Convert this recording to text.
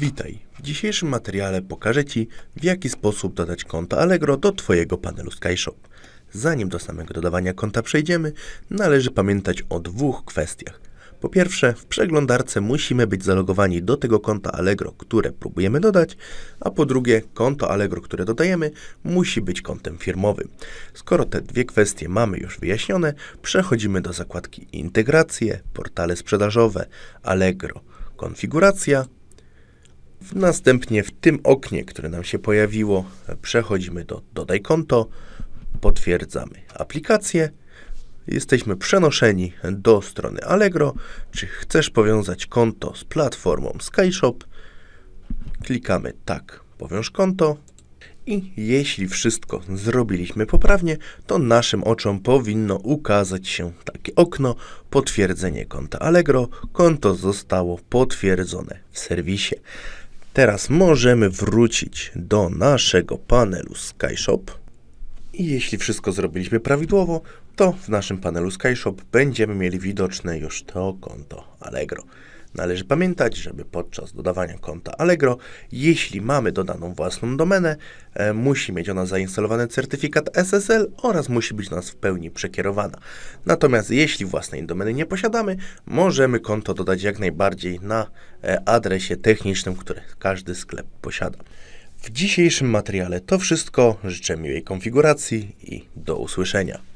Witaj. W dzisiejszym materiale pokażę Ci, w jaki sposób dodać konto Allegro do Twojego panelu SkyShop. Zanim do samego dodawania konta przejdziemy, należy pamiętać o dwóch kwestiach. Po pierwsze, w przeglądarce musimy być zalogowani do tego konta Allegro, które próbujemy dodać, a po drugie, konto Allegro, które dodajemy, musi być kontem firmowym. Skoro te dwie kwestie mamy już wyjaśnione, przechodzimy do zakładki Integracje, portale sprzedażowe, Allegro, konfiguracja Następnie w tym oknie, które nam się pojawiło, przechodzimy do Dodaj konto, potwierdzamy aplikację. Jesteśmy przenoszeni do strony Allegro. Czy chcesz powiązać konto z platformą SkyShop? Klikamy tak, powiąż konto. I jeśli wszystko zrobiliśmy poprawnie, to naszym oczom powinno ukazać się takie okno potwierdzenie konta Allegro. Konto zostało potwierdzone w serwisie. Teraz możemy wrócić do naszego panelu SkyShop. I jeśli wszystko zrobiliśmy prawidłowo, to w naszym panelu SkyShop będziemy mieli widoczne już to konto Allegro. Należy pamiętać, żeby podczas dodawania konta Allegro, jeśli mamy dodaną własną domenę, e, musi mieć ona zainstalowany certyfikat SSL oraz musi być do nas w pełni przekierowana. Natomiast jeśli własnej domeny nie posiadamy, możemy konto dodać jak najbardziej na e, adresie technicznym, który każdy sklep posiada. W dzisiejszym materiale to wszystko. Życzę miłej konfiguracji i do usłyszenia.